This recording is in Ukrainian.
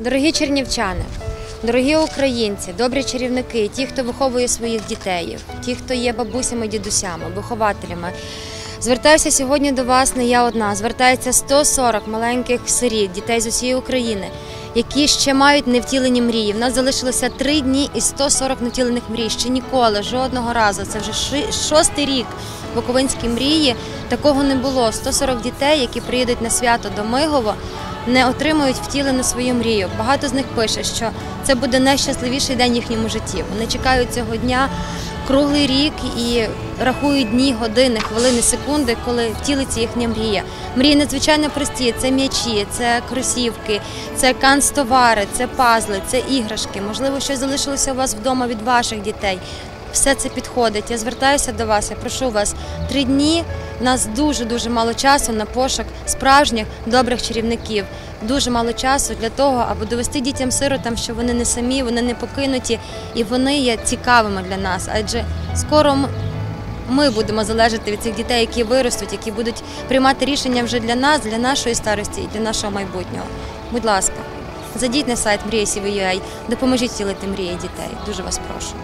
Дорогі чернівчани, дорогі українці, добрі чарівники, ті, хто виховує своїх дітей, ті, хто є бабусями, дідусями, вихователями. Звертаюся сьогодні до вас не я одна. Звертається 140 маленьких сиріт, дітей з усієї України, які ще мають невтілені мрії. В нас залишилося три дні і 140 невтілених мрій. Ще ніколи, жодного разу. Це вже шостий рік Буковинські мрії. Такого не було. 140 дітей, які приїдуть на свято до Мигово, не отримують втілену свою мрію. Багато з них пише, що це буде найщасливіший день в їхньому житті. Вони чекають цього дня круглий рік і рахують дні, години, хвилини, секунди, коли втілиться їхня мрія. Мрії надзвичайно прості: це м'ячі, це кросівки, це канцтовари, це пазли, це іграшки. Можливо, щось залишилося у вас вдома від ваших дітей. Все це підходить. Я звертаюся до вас. Я прошу вас три дні. У нас дуже дуже мало часу на пошук справжніх добрих чарівників. Дуже мало часу для того, аби довести дітям сиротам, що вони не самі, вони не покинуті і вони є цікавими для нас. Адже скоро ми будемо залежати від цих дітей, які виростуть, які будуть приймати рішення вже для нас, для нашої старості і для нашого майбутнього. Будь ласка, зайдіть на сайт Мрія допоможіть втілити мрії дітей. Дуже вас прошу.